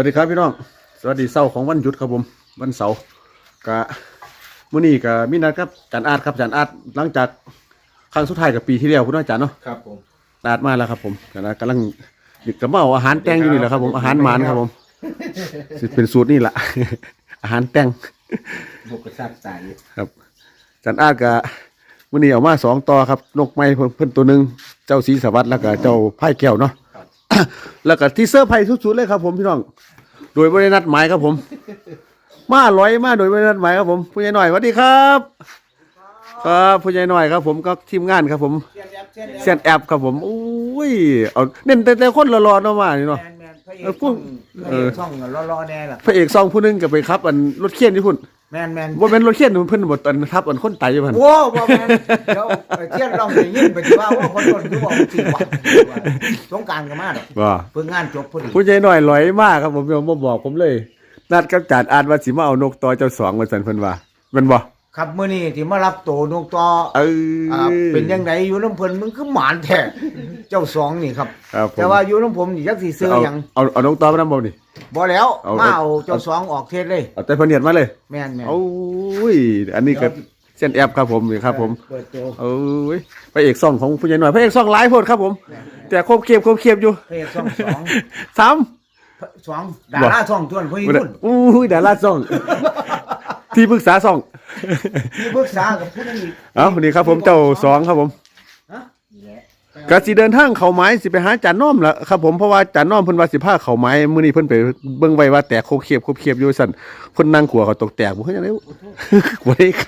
วัสดีครับพี่น้อง สวัสดีเสาร์ของวันหยุดครับผม วันเสาร์กะมื้อนี้กะมีนัดครับจันอาดครับจันอาดหลังจากครั้งสุดท้ายกับปีที่แล้วคุณน้อยจันเนาะครับผมอาดมาแล้วครับผมจันอาดกำลังดึกกระเมาอาหารแตงอยู่นี่แหละครับผมอาหารหมานครับผมสิเป็นสูตรนี่แหละอาหารแตงบกกระซักตายครับจันอาดกะมื้อนี้เอามาสองต่อครับนกไม้เพิ่นเพิ่นตัวหนึงเจ้าสีสวัสดิ์แล้วก็เจ้าไผ่แก้วเนาะ แล้วก็ที่เซอร์ไพรส์สุดๆเลยครับ ผมพี่น้อง โดยไม่ได้นัดหมายครับผม มาลอยมาโดยไม่ได้นัดหมายครับผมผู้ใหญ่หน่อยสวัสดีครับ ครับผู้ใหญ่หน่อยครับ ผมก็ทีมงานครับผมเซียนแอปครับผมอุ้ยเอาเน้นแต่แต่คนรอๆเนาะมานี่เนาะ แมนแมนพระเอเอกอพวช่กองพระเอกช่องรอๆแน่ล่ะ พระเอกซองผู้หนึงก็ไปครับ อันรถเคียนที่พุ่น แมนแมนว่าเป็นรถเคียนเพิ่นบดอันทับอันคนตายอยู่พันโว้บ่แมนเดี๋ยวไปเที่ยนลองไปยินไปที่ว่าว่าคนคนคือบอกจริงว่าสงกรารก็มาดอกว่าเพิ่งงานจบพอดีผู้ใหญ่หน่อยลอยมากครับผมยังมาบอกผมเลย นัดกับจานอ่านว่าสิมาเอานกต่อเจ้าสองมาสันเพิ่นว่าแมันบ่ ครับมื้อนี้ที่มารับโตนกต่อเอออ่าเป็นยังไงอยู่น้ำเพิ่นมันคือหมานแท้เจ้าสองนี่ครับ ครับผมแต่ว่าอยู่น้ำผมนี่จักสิซื้อเอาหยังเอาเอานกต่อมานำบ่นี่ บ่แล้วเอามาเอาเจ้าสองออกเทศเลยเอาแต่เพนเนียดมาเลยแม่นแม่นโอ้ยอันนี้ก็เส้นแอปครับผมนี่ครับ ผม เปิดตัวโอ้ยพระเอกซ่องของผู้ใหญ่หน่อยพระเอกซ่องหลายโพดครับผม แต่ครบเคียบครบเคียบอยู่พระเอกช่องสองสาม สองดาราช่องทวนพี่บ่ได้นุ่น อู้ยดาราซ่อง ที่ปรึกษาซ่อง ที่ปรึกษากับผู้นั้นอีกเอ้าวันนี้ครับ ผมเจ้าสองครับผม ฮะนี่แหละกสิเดินทางเขาไม้สิไปหาจานน้อมละครับผมเพราะว่าจานน้อมเพิ่นว่าสิพาเขาไม้มื้อนี้เพิ่นไปเบิ่งไว้ว่าแตกโคบเคียบโคบเคียบอยู่สั่นเพิ่นนั่งขัวเขาตกแตกบ่เฮ็ดจังได๋บ่ได้ข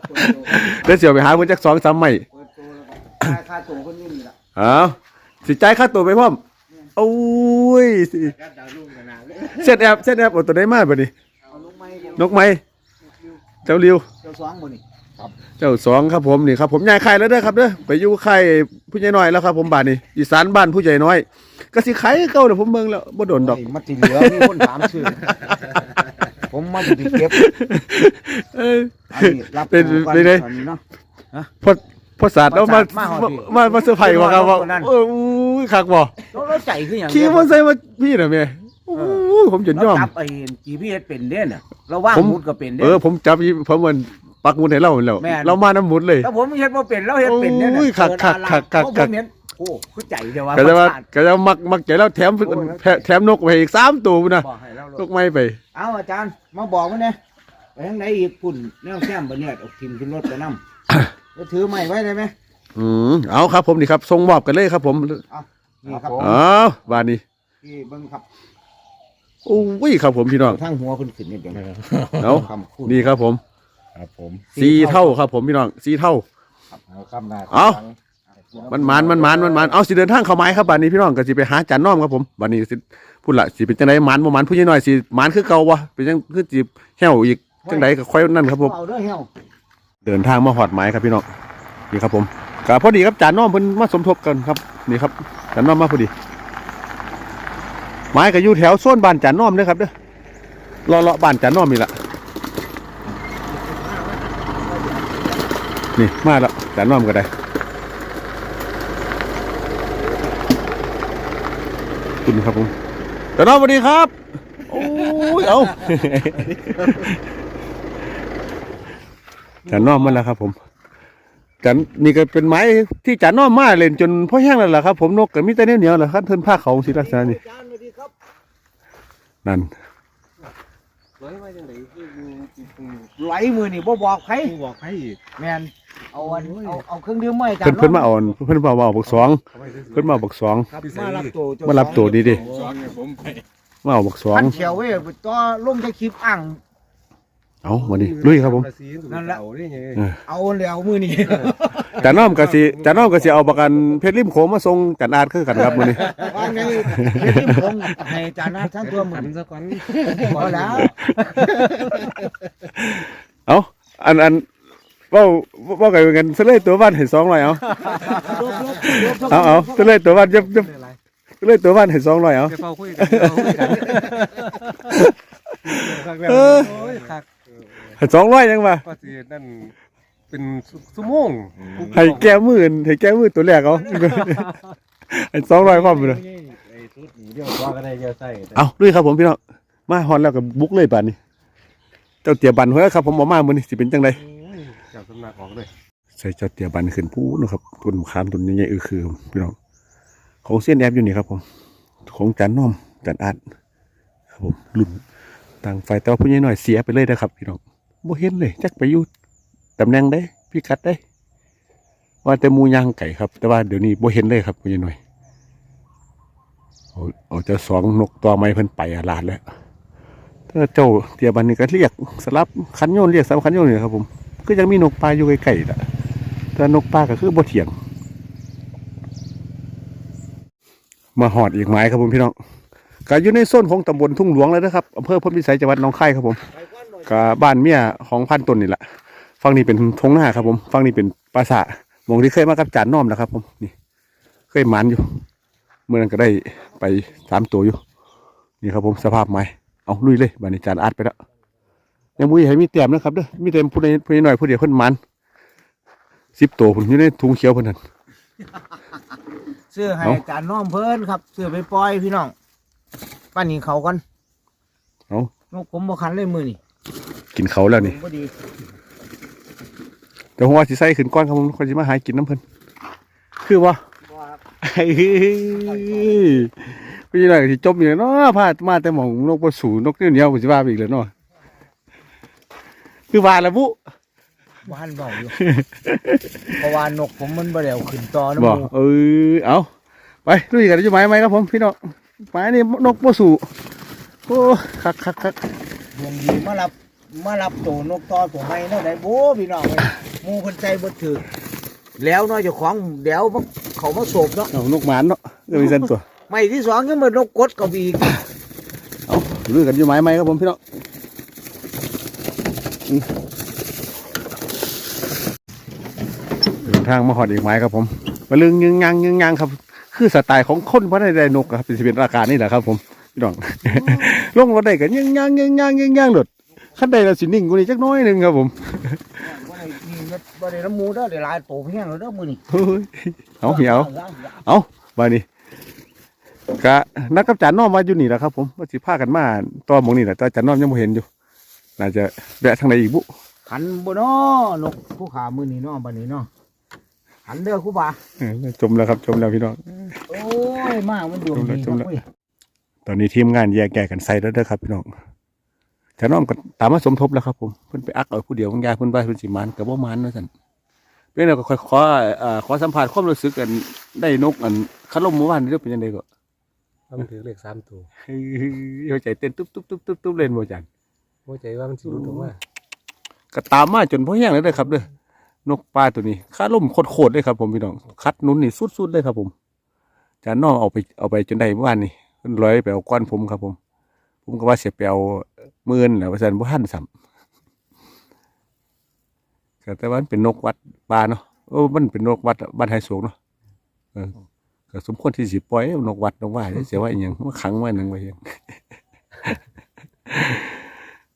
ำเดี๋ยวสิเอาไปหาเพิ่นจัก2 3ไม้เปิดตัวแล้วก็ค่าตัวคนนี้นี่ล่ะเอ้าสิจ่ายค่าตัวไปพร้อมโอ้ยสิก็ดาวรุ่งกันนะเซ็ตแอปเซ็ตแอปเอาตัวได้มาบัดนี้เอาลงไม้นกไม้ เจ้าริวเจ้าสองบ่นี่เจ้าสองครับผมนี่ครับผมย้ายค่ายแล้วเด้อครับเด้อไปอยู่ค่ายผู้ใหญ่น้อยแล้วครับผมบ้านนี้อีสานบ้านผู้ใหญ่น้อยก็สิขายคือเก่าเด้อผมเบิ่งแล้วบ่โดนดอกไมันติเหลือมีคนถามชื่อผมมาอยู่ที่เก็บเอออันนี้รับเป็นตัวก่อเป็นไงตอนนี้เนาะพอพอศาสตร์เอามาพอศาสตร์มาหอดพี่มามาเซอร์ไพรส์ว่าครับว่าคนนั้นเอออู้ยคักบ่แล้วเราใจขึ้นอย่างขี่มอเตอร์ไซค์มาพี่น่ะแม่ อู้ยผมจนยอม เราจับไอ้จีพีเอสเป็นเด้เนี่ยเราว่างผม มุดก็เป็นเอเด้อผมจับอีผมมันปักหมุดให้เราแล้วแม่น เรามาน้ำหมุดเลย ถ้าผมเฮ็ดบ่เป็นเราเฮ็ดเป็นเด้เนี่ยโอ้ยคักคักคักคักเพราะผมเห็นโอ้คือใจเดียวว่าก็จะว่าประสท ก็จะมักมักใจแล้วแถมโอ้ยแถแถมนกไปอีกสามตัวพุ่นนะบอกให้เราโลนดกไม้ไป เอาอาจารย์มาบอกมันเนี่ยไปทางไหนอีกปุ่นแนวแซมบะเนี่ยเอาทิมขึ้นรถไปนํจะถือไม้ไว้ได้ไหมอืมเอาครับผมนี่ครับส่งมอบกันเลยครับผม นี่ครับ เอาบานนี้ที่เบิ้งครับ โอ้ยครับผมพี่น้อง ทั้งหัวเพิ่นขึ้นนี่เดี๋ยวนะเอาคำพูดนี่ครับผมครับผมสีเท่าครับผมพี่น้องสีเท่าเอาคำหน้าเอา มันมันมันมันมันมันเอาสิเดินทางเข้าไม้ครับบานนี้พี่น้องก็สิไปหาจานน้อมครับผมบานนี้สิพูดละสิเป็นจังไดมันบ่มันผู้ใหญ่น้อยสิมันคือเก่าวะเป็นจังคือสิแห้วอีกจังไดก็ค่อยนั่นครับผม เอาเด้อเหี่ยวเดินทางมาหอดไม้ครับพี่น้องนี่ครับผมก็พอดีครับจานน้อมเพิ่นมาสมทบกันครับนี่ครับจานน้อมมาพอดี ไม้ก็อยู่แถวโซนบ้านจานน้อมเด้อครับเด้อรอเลาะบ้านจานน้อมนี่แหละนี่มาแล้วจานน้อมก็ได้คุณครับผมจานน้อมสวัสดีครับโอ้ยเอาจานน้อมมันแล้วครับ ผมจานนี่ก็เป็นไม้ที่จานน้อมมาเล่นจนพ่อแห้งแล้วล่ะครับ ผมนกก็มีแต่เหนียวๆแหละครับเพิ่นผ้าเขาสิลักษณะนี้ อาจารย์สวัสดีครับนั่นไหลมือนี่บ่บอกใครบอกให้อีก แม่นเอาอันเอาเอาเครื่องดื่มมาให้อาจารเพิ่นย์เพิ่นมาเอาอันเพิ่นมาเอาบักสองเพิ่นมาเอาบักสอง ครับมารับตัวเจ้มารับตัวดีดิ สองเนี่ยผมไปมาเอาบักสองพันเฉียวเว้ยต่อลงจะคลิปอ่าง เอาวันนี้ลุยครับผม นั่นแหละนี่ไงเอาแล้วมือนี่จานน้อมก็สิจานน้อมก็สิเอาประกันเพชรริมโขงมาส่งจานอาดคือกันครับมื้อนี้วางในเฮ็ดที่ผมให้อาจารย์นะทั้งตัวมือหันนี่สักวันพอแล้วเอาอันอันเว้าเว้ากันกันเสลยตัวบ้านให้200เอาเอาเอาเสลยตัวบ้านยับยับเสลยตัวบ้านให้200เอาจะเฝ้าคุยกันเฝ้าคุยกันเออโอ้ยคัก สองร้อยยังมาก็สินั่นเป็นชั่วโมงให้แก้มือให้แก้มือตัวแรกเอาให้สองร้อยความเลยไอ้โซชุดนี้เดียวว่าก็ได้เดียวใส่แต่เอาด้วยครับผมพี่น้องมาฮอนแล้วก็บุกเลยป่านนี้ เจ้าเตี๋ยบันเฮ้ยครับผมบ่มามื้อนี้สิเป็นจังไดจับสำนักออกเลยใส่เจ้าเตี๋ยบันขึ้นพูนะครับต้นมะขามต้นใหญ่ๆเออคือพี่น้องของเส้นแอบอยู่นี่ครับผม ของจานน้อมจานอัดครับผมรุ่นต่างไฟแต่ว่าผู้ใหญ่หน่อยเสียไปเลยนะครับพี่น้อง บ่เห็นเลยจักไปอยู่ตำแหน่งได้พี่กัดได้ ว่าแต่มูย่างไก่ครับ แต่ว่าเดี๋ยวนี้บ่เห็นเลยครับผู้ใหญ่หน่อยเอาจ้าสองนกตัวไม้เพิ่นไปอาลาดแล้วถ้าเจ้าเตียบันนี่ก็เรียกสลับคันโยนเรียกสลับคันโยนนี่ครับผมก็ยังมีนกปลาอยู่ใกล้ๆละแต่นกปลาก็คือบ่เถียง มาหอดอีกไม้ครับผมพี่น้องก็อยู่ในโซนของตำบลทุ่งหลวงแล้วนะครับอำเภอพลพิสัยจังหวัดหนองคายครับผม ก่อนหน่อยก็บ้านเมียของพันตนนี่แหละฝั่งนี้เป็นทงหน้าครับผมฝั่งนี้เป็นปราสาทหมองที่เคยมากับจานน้อมนะครับ ผมนี่ เคยหมันอยู่ เมื่อนั้นก็ได้ไปสามตัวอยู่ นี่ครับผมสภาพไม้เอาลุยเลยบ้านนี้จานอัดไปแล้วยังมุ้ยให้มีเต็มนะครับเด้อมีเต็มผู้ใดผู้ใดหน่อยผู้เดียวเพิ่นหมันสิบตัวผมอยู่ในถุงเขียวเพิ่นนั่นเสื้อให้เอาอาจารย์น้อมเพิ่นครับเสื้อไปปล่อยพี่น้องป้านนี้เขาก่อนเอานกผมบ่คันเลยมือนี่ กินเขาแล้วนี่บ่ดีเดี๋ยวผมว่าสิใส่ขึ้นก้อนครับผมคนสิมาหากินน้ำเพิ่นคือว่าบ่ครับเฮ้ยพี่น้อยก็สิจมอยู่เนาะพาดมาแต่หมองนกบ่สูนกเหนียวๆผมสิว่าไปอีกแล้วเนาะคือว่าแล้วบุบ้านเบาอยู่เพราะว่านกผมมันบ่ได้เอาขึ้นต่อนะบ่หมูเออเอาไปลุยกันจะหมายไหมครับผมพี่น้องหมายนี่นกบ่สูโอ้คักคักคักดวงดีมารับ มารับตัวนกต่อตัวใหม่เนาะได้โบพี่น้องเอ้ยหมูเพิ่นใจบ่ถือแล้วเนาะเจ้าของเดี๋ยวมันเขามาโศบเนาะเอานกหมานเนาะเออมีเส้นตัวไม่ที่สองยังมันนกกดกับอีกเอาลุยกันจะหมายไหมครับผมพี่น้องอืมเดินทางมาหอดอีกไม้ครับผมมาลึงยึงยังยึงยังครับ คือสไตล์ของคนเพราะได้ได้นกอะครับสิเป็นอาการนี่แหละครับ ผมพี่น้อง ลงรถได้กันยังยังยังยังยังยังหลด ขั้นใดเราสินิ่งกว่านี้จักหน้อยหนึ่งครับผมบ่ได้นี่บ่ได้น้ำหมูเด้อได้หลายโตเพียงแล้วเด้อมื้อนี้เฮ้ยเอาเหี่ยวเอาบานี้กะนักกับจานน้อมมาอยู่นี่แหละครับ ผมว่าสิพากันมาต่อหมองนี่แหละแต่จานน้อมยังไม่เห็นอยู่น่าจะแวะทางไหนอีกบุขันบ่เนาะนกผู้ขามื้อนี้เนาะบัดนี้เนาะขันเด้อครูบาเออจมแล้วครับ จมแล้วพี่น้องโอ้ยมากมันดวงดีจมแล้วเว้ยตอนนี้ทีมงานแยกแยกกันใส่แล้วเด้อครับพี่น้อง จานน้อมก็ตามมาสมทบแล้วครับผมเพิ่นไปอักเอาผู้เดียวบางยาเพิ่นว่าเพิ่นสิมานกับบ่มานว่าซั่นเพิ่นก็ขอขอเอ่อขอสัมภาษณ์ความรู้สึกกันได้นกอันคันลมเมื่อวานนี้เด้อเป็นจังไดก็ทำถือเลขสามตัวเฮ้ยหัวใจเต้นตุ๊บตุ๊บตุ๊บตุ๊บตุ๊บเล่นบ่จันหัวใจว่ามันสิรุดออกมาก็ตามมาจนพ่อแห้งเลยเด้อครับเด้อนกปลาตัวนี้ค่าล่มโคตรๆเลยครับผมพี่น้องคัดหนุนนี่สุดๆเลยครับผมจานน้องเอาไปเอาไปจนได้เมื่อวานนี่เพิ่นร้อยไปเอาก้อนผมครับผม ผมก็ว่าเสียไปเอาหมื่นแหล้วว่าซั่นบ่ทันซ้ำก็แต่ว่ามันเป็นนกวัดปลาเนาะโอ้มันเป็นนกวัดบ้านไฮโศกเนาะก็สมควรที่สิปล่อยนกวัดนกว่าเสียว่าอีหยังมาขังไว้หนึงไว้หยัง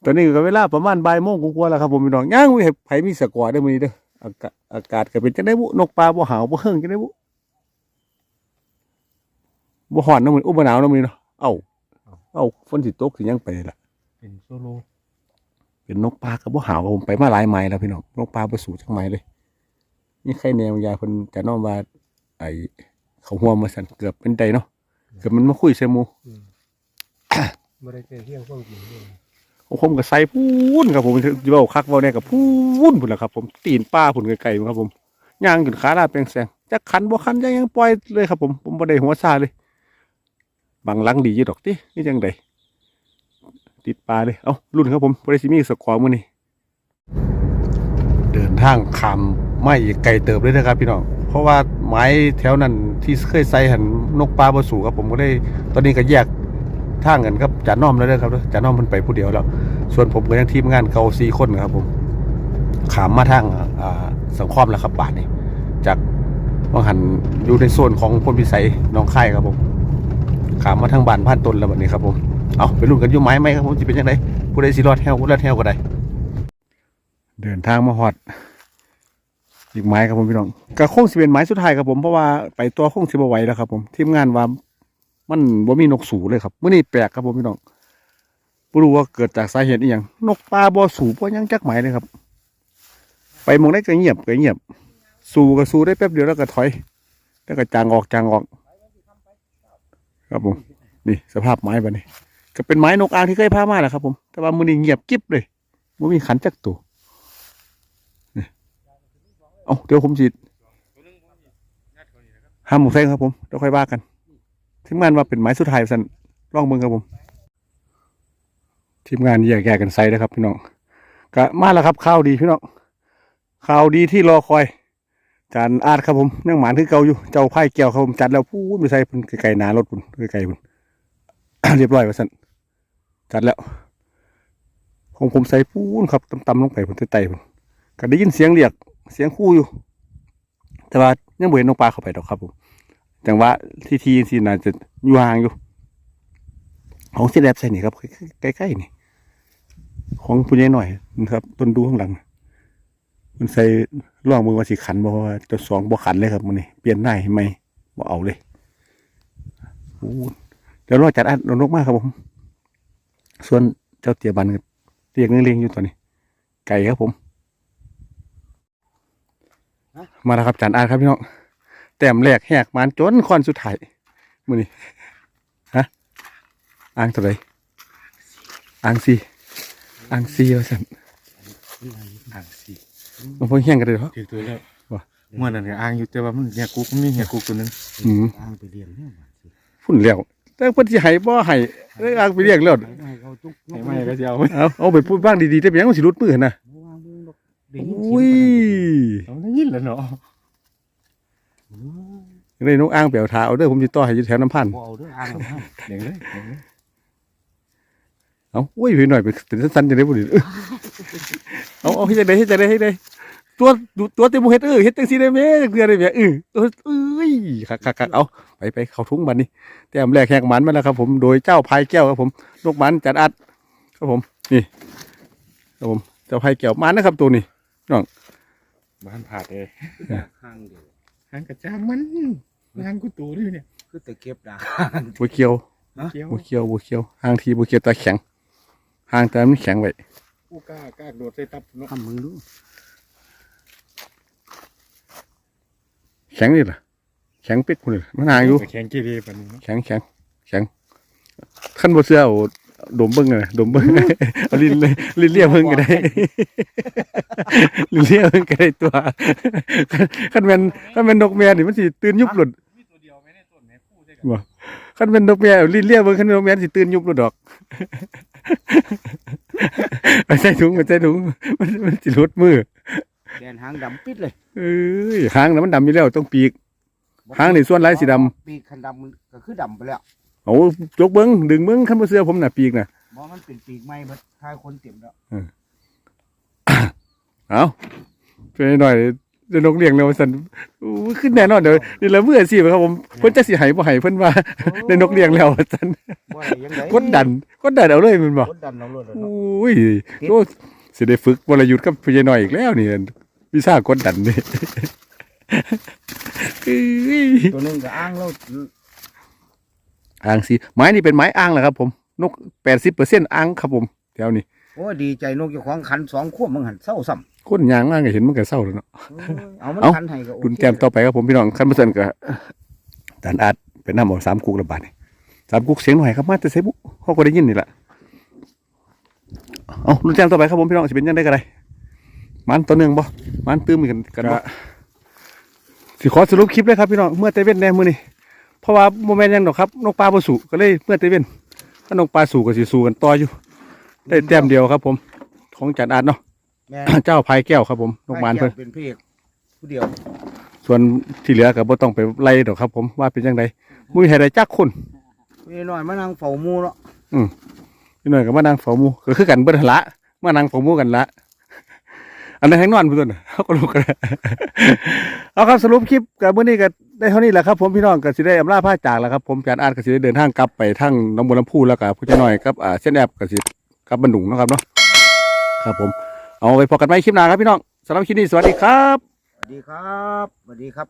ตอนนี้ก็เวลาประมาณบ่ายโมงกว่าแล้วครับผมพี่น้องย่างวิไผมีสะกอร์ได้มือนี้เด้ออากาศอากาศก็เป็นจังได๋บุนกปลาบ่หาวบ่เฮิงจังได๋บุบ่ฮ้อนนาะมื้ออุบ่หนาวนาะมื้อนี้เนาะเอ้า เอ้าฝนสิตกสิยังไปล่ะ เป็นโซโล เป็นนกปลาก็บ่หาวครับผมไปมาหลายไม้แล้วพี่น้องนกปลาบ่สู่จักไม้เลยนี่ใครแนวยาเพิ่นจะน้อมว่า ไอ้เขาห่วมมาสั่นเกือบเป็นใดเนาะเกือบมันมาคุยใส่หมู่ไม่ได้เจอเที่ยงความจริงเลยของผมก็ใส่พูนครับผมจะเว้าคักเว้าแน่ก็พูนพุ่นล่ะครับ ผมตีนป้าพุ่นไกลๆครับผมย่างขึ้นขาลาดแปลงแสงจักคันบ่คันยังยังปล่อยเลยครับผมผมบ่ได้หัวซาเลย บังลังดีอยู่ดอกตินี่จังไดติดปลาเลย เอารุ่นครับผมบ่ได้สิมีสกอร์มือนี้เดินทางข้ามไม่ไกลเติบเลยนะครับพี่น้อง เพราะว่าไม้แถวนั้นที่เคยใส่หันนกปลาบ่สู่ครับผมก็ได้ ตอนนี้ก็แยกทางกันครับจาน้อมแล้วเด้อครับเด้อจาน้อมมันไปผู้เดียวแล้ว ส่วนผมก็ยังทีมงานเก่าสี่คนครับผมขามมาทางอ่าสังคมแล้วครับบาทนี่จากวังหันอยู่ในโซนของพลพิสัยน้องค่ายครับผม ขามมาทางบ้านพันตนแล้วแบบนี้ครับผมเอาไปลุ้นกันยู่ไม้ไหมครับผมจะเป็นยังไงผู้ใดสิรอดแถวผู้รอดแถวก็ได้เดินทางมาฮอดอีกไม้ครับผมพี่น้องก็คงสิเป็นไม้สุดท้ายครับผมเพราะว่าไปตัวโค้งสิบไหวแล้วครับ ผมทีมงานว่ามันบ่มีนกสูเลยครับเมื้อนี้แปลกครับผมพี่น้องบ่รู้ว่าเกิดจากสาเหตุอีหยังนกปลาบ่สูบ่หยังจักหมายเลยครับ ไปมองได้ก็เงียบก็เงียบ สูก็สูได้แป๊บเดียวแล้วก็ถอย แล้วก็จางออกจางออก ครับผม นี่สภาพไม้บัดนี้ ก็เป็นไม้นกอ่างที่เคยพามาแหละครับ ผม แต่ว่ามือนี้เงียบกิ๊บเลยบ่มีขันจักตัวนี่เอ้าเดี๋ยวผมสิห้ามหมูแซงครับผมเดี๋ยวค่อยว่ากันทีมงานว่าเป็นไม้สุดท้ายสันลองเบิ่งครับผม ทีมงานแยกแยกกันใส่นะครับ พี่น้องก็มาแล้วครับข่าวดีพี่น้องข่าวดีที่รอคอย จานอาดครับผมยังหมานคือเก่าอยู่เจ้าไพ่แก้วครับผมจัดแล้วพูดไปใส่พุ่นไกลๆหนารถพุ่นไกลๆพุ่นเรียบร้อยว่าสั่นจัดแล้วของผมใส่ปูนครับต่ำๆลงไปพุ่นไต่ๆพุ่นก็ได้ยินเสียงเรียกเสียงคู่อยู่ แต่ว่ายังบ่เห็นนกปลาเข้าไปดอกครับผมจังว่าที่ทีที่น่าจะอยู่ห่างอยู่ ของเสียแดบใส่นี่ครับใกล้ๆนี่ ของผู้ใหญ่หน่อยนะครับต้นดูข้างหลัง มันใส่ร่องมือว่าสิขันบ่เพราะว่าเจ้าสองบ่ขันเลยครับมันนี่เปลี่ยนหน้าให้ใหม่บ่เอาเลยโอ้เดี๋ยวรอจัดอันนกมากครับผม ส่วนเจ้าเตียบันก็เรียกเลี้ยงอยู่ตอนนี้ ไก่ครับผม มาแล้วครับจานอาครับพี่น้องแต้มแรกแหกมันจนคอนสุดท้ายมือนี้ฮะอ่างเท่าไหรอ่างสีอ่างสีว่าสันอ่าง สิมันเพิ่งเฮี้ยงกันเลยเหรอ ถือตัวแล้วว่ะ เมื่อนั้นก็อ่างอยู่แต่ว่ามันเหียกุกมันมีเหียกุกตัวหนึงอืม อ้างไปเรียนเนี่ยบัดสิฝุ่นแล้วแต่เพิ่นสิให้บ่ให้ได้อ่างไปเรียกแล้วให้เขาจุกไม่ไม่ก็จะเอาเอาเอาไปพูดบ้างดีๆแต่เพียงมันสิรุดมือนะบ่วางมือนกโอได้ยินเสี้ยงเอาได้ยินแล้วเนาะเลยนกอ่างเปียวทาเอาเด้อผมสิต่อให้อยู่แถวน้ำพันบ่เอาเด้ออ้างเอาเดี๋ยวเลยเดี๋ยวเลย เอาอุ้ยพี่หน่อยไปเป็นสั้นๆจังได๋บ่ดิเอ้ยเอาเอาเฮ็ดจังได๋เฮ็ดจังได๋เฮ็ดจังได๋ตัวดูตัวเต็มบ่เฮ็ดเออเฮ็ดจังซี่ได้แม่จังเทื่อได้แม่เออเออเอ้ยคักๆๆเอาไปไปเข้าทุ่งบัดนี้แต้มแรกแหกหมันมาแล้วครับ ผมโดยเจ้าพายแก้วครับผมนกหมันจัดอัดครับผม นี่ครับผมเจ้าพายแก้วหมันนะครับตัวนี้บ้านผาดเลยข้างเดียวหางกระจามมันหางกูตูด้วยเนี่ยคือแต่เก็บดาบัวเขียวเกี้ยวบัวเขียวบัวเขียวหางทีบัวเขียวตาแข็ง หางแต่มันแข็งไว้กูกล้ากล้าโดดใส่ตับเนาะทำมึงดูแข็งนี่ล่ะแข็งปิดคนเลยมันหางอยู่แข็งเกเรปานนี้เนาะแข็งแข็งแข็งขั้นบนเสื้อเอาดมเบิ้งเลยดมเบิ้งเอาลิ้นเลยลิ้นเลียเบิ้งก็ได้ลิ้นเลียเบิ้งก็ได้ตัวขั้นแม่นขั้นแม่นนกแม่นี่มันสิตื่นยุบหลุดมีตัวเดียวไม่ได้ต้นแม่คู่ใช่กันบ่ขั้นแม่นนกแม่เอาลิ้นเลียเบิ้งขั้นแม่นนกแม่สิตื่นยุบหลุดดอก ไปใส่ถุงไปใส่ถุงมันมันสิหลุดมือแดนหางดำปิดเลยเอ้ยหางน่ะมันดำอยู่แล้วต้องปีก หางนี่ส่วนลายสีดำปีกคันดำมันก็คือดำไปแล้วเอาจกเบิ้งดึงเบิ้งขั้นบนเสื้อผมน่ะปีกน่ะ มองมันเป็นปีกไม้เบิดถ้าคนเต็มแล้วเอาเป็นหน่อย จะนกเลี้ยงแล้วสันอู้ขึ้นแน่นอนเดี๋ยวนี่ละเมื่อสิครับผมเพิ่นจะสิให้บ่ให้เพิ่นว่าได้นกเลี้ยงแล้วสันว่าอะไรยังไงกดดันกดดันเอาเลยแมันบ่กดดันเราเลยโอ้ยโอ้สิได้ฝึกวรยุทธ์กับพี่หน่อยอีกแล้วนี่วิชากดดันนี่เอ้ยตัวหนึงก็อ้างแล้วอ่างสิไม้นี่เป็นไม้อ่างแหละครับ ผมนก 80%อ่างครับผมแถวนี้ โอ้ยดีใจนกเจ้าของขันสองควบมึงหันเศร้าซ้ำ คนยางอ่างก็เห็นมันก็เศร้าแล้วเนาะ เอามันเอาขันให้ก็โอเคดุนแก้มต่อไปครับผมพี่น้องขั้นเปอร์เซ็นต์ก็ดานอาดเป็นน้ำเอาสามกุกระบาดนี่สามกุกเสียงหน่อยครับมาแต่เซบุเขาก็ได้ยินนี่แหละเอาดุนแก้มต่อไปครับผมพี่น้องจะเป็นยังได้กันไรมันตัวหนึ่งบ่มันตื้มอีกกันกันบ่สิขอสรุปคลิปเลยครับพี่น้องเมื่อเตเว่นแน่มือนี่เพราะว่าโมเมนต์ยังดอกครับนกปลาบ่สู่ก็เลยเมื่อเตเว่นถ้านกปลาสู่ก็สิสู่กันต่ออยู่ ได้แต้มเดียวครับผม ของจัดอาดเนาะ แม่เจ้าพายแก้วครับผมนกหมานเพิ่นเป็นพี่ผู้เดียว ส่วนที่เหลือก็บ่ต้องไปไล่ดอกครับ ผมว่าเป็นจังไดมุ้ยให้ได้จักคนพี่น้อยมานั่งเฝ้าหมูเนาะพี่หน่อยก็มานั่งเฝ้าหมู่ก็คือกันเบิดหั่นละมานั่งเฝ้าหมู่กันละอันนั้นแห้งนอนพุ่นน่ะเขาก็รู้กันเอาครับสรุปคลิปกับมื้อนี้ก็ได้เท่านี้แหละครับผมพี่น้องก็สิได้อำลาพาจากแล้วครับผมการอ่านก็สิได้เดินทางกลับไปทางหนองบัวลำพูแล้วก็ผู้จะน้อยกับอ่าเส้นแอบก็สิกลับบันดุงเนาะครับเนาะครับผม เอาไว้พอกันไว้คลิปหน้าครับพี่น้องสำหรับคลิปนี้สวัสดีครับ สวัสดีครับ สวัสดีครับ